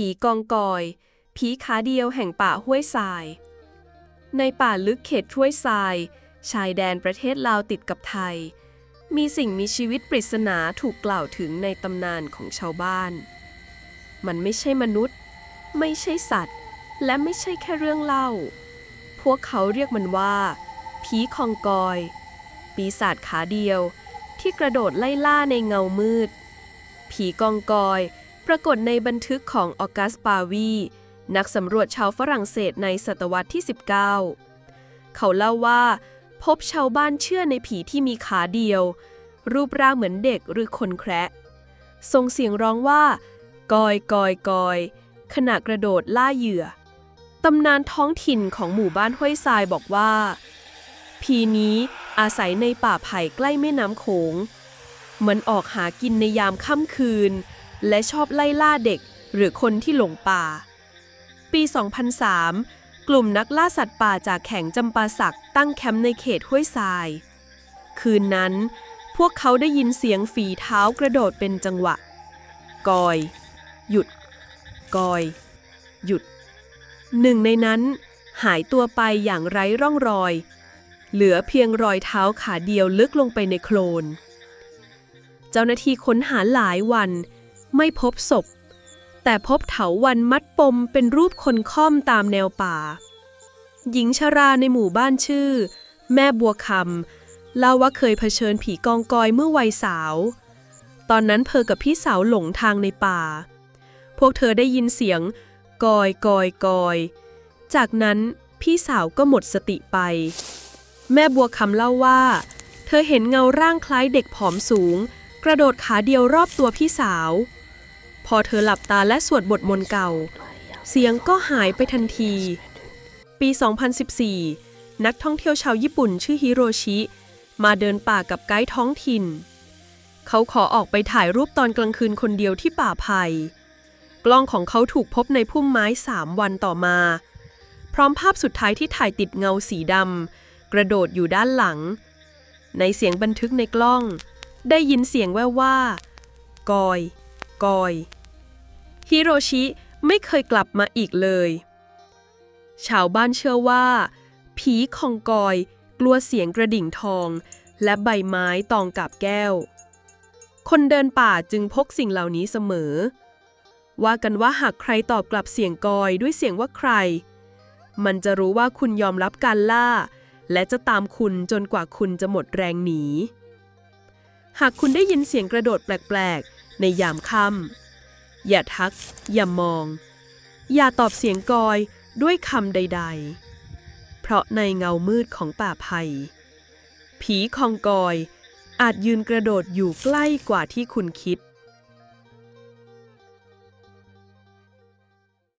ผีกองกอย ผีขาเดียวแห่งป่าห้วยทราย ในป่าลึกเขตห้วยทราย ชายแดนประเทศลาวติดกับไทย มีสิ่งมีชีวิตปริศนาถูกกล่าวถึงในตำนานของชาวบ้าน มันไม่ใช่มนุษย์ ไม่ใช่สัตว์ และไม่ใช่แค่เรื่องเล่า พวกเขาเรียกมันว่า ผีคองกอย ปีศาจขาเดียวที่กระโดดไล่ล่าในเงามืด ผีกองกอย ปรากฏในบันทึกของออกัสปาวี นักสำรวจชาวฝรั่งเศสในศตวรรษที่ 19 เขาเล่าว่า พบชาวบ้านเชื่อในผีที่มีขาเดียว รูปร่างเหมือนเด็กหรือคนแคระส่งเสียงร้องว่า กอยกอยกอยขณะกระโดดล่าเหยื่อ ตำนานท้องถิ่นของหมู่บ้านห้วยทรายบอกว่า ผีนี้อาศัยในป่าไผ่ใกล้แม่น้ำโขง มันออกหากินในยามค่ำคืน และชอบไล่ล่าเด็กหรือคนที่หลงป่า ปี 2003 กลุ่มนักล่าสัตว์ป่าจากแข่งจำปาสักตั้งแคมป์ในเขตห้วยทราย คืนนั้น พวกเขาได้ยินเสียงฝีเท้ากระโดดเป็นจังหวะ กอย หยุด กอย หยุด หนึ่งในนั้นหายตัวไปอย่างไร้ร่องรอย เหลือเพียงรอยเท้าขาเดียวลึกลงไปในโคลน เจ้าหน้าที่ค้นหาหลายวัน ไม่พบศพ แต่พบเถาวันมัดปมเป็นรูปคนค่อมตามแนวป่า หญิงชราในหมู่บ้านชื่อ แม่บัวคำเล่าว่าเคยเผชิญผีกองกอยเมื่อวัยสาว ตอนนั้นเธอกับพี่สาวหลงทางในป่า พวกเธอได้ยินเสียง กอยกอยกอยจากนั้นพี่สาวก็หมดสติไป แม่บัวคำเล่าว่า เธอเห็นเงาร่างคล้ายเด็กผอมสูง กระโดดขาเดียวรอบตัวพี่สาว พอเธอหลับตาและสวดบทมนต์เก่า เสียงก็หายไปทันที ปี 2014 นักท่องเที่ยวชาวญี่ปุ่นชื่อฮิโรชิ มาเดินป่ากับไกด์ท้องถิ่น เขาขอออกไปถ่ายรูปตอนกลางคืนคนเดียวที่ป่าไผ่กล้องของเขาถูกพบในพุ่มไม้สามวันต่อมา พร้อมภาพสุดท้ายที่ถ่ายติดเงาสีดำกระโดดอยู่ด้านหลัง ในเสียงบันทึกในกล้อง ได้ยินเสียงแว่วว่า กอย กอย ฮิโรชิไม่เคยกลับมาอีกเลย ชาวบ้านเชื่อว่า ผีคองกอยกลัวเสียงกระดิ่งทอง และใบไม้ตองกับแก้ว คนเดินป่าจึงพกสิ่งเหล่านี้เสมอ ว่ากันว่าหากใครตอบกลับเสียงกอยด้วยเสียงว่าใคร มันจะรู้ว่าคุณยอมรับการล่า และจะตามคุณจนกว่าคุณจะหมดแรงหนี หากคุณได้ยินเสียงกระโดดแปลก ๆ ในยามค่ำ อย่าทัก อย่ามอง อย่าตอบเสียงกอยด้วยคำใด ๆ เพราะในเงามืดของป่าไผ่ผีคองกอยอาจยืนกระโดดอยู่ใกล้กว่าที่คุณคิด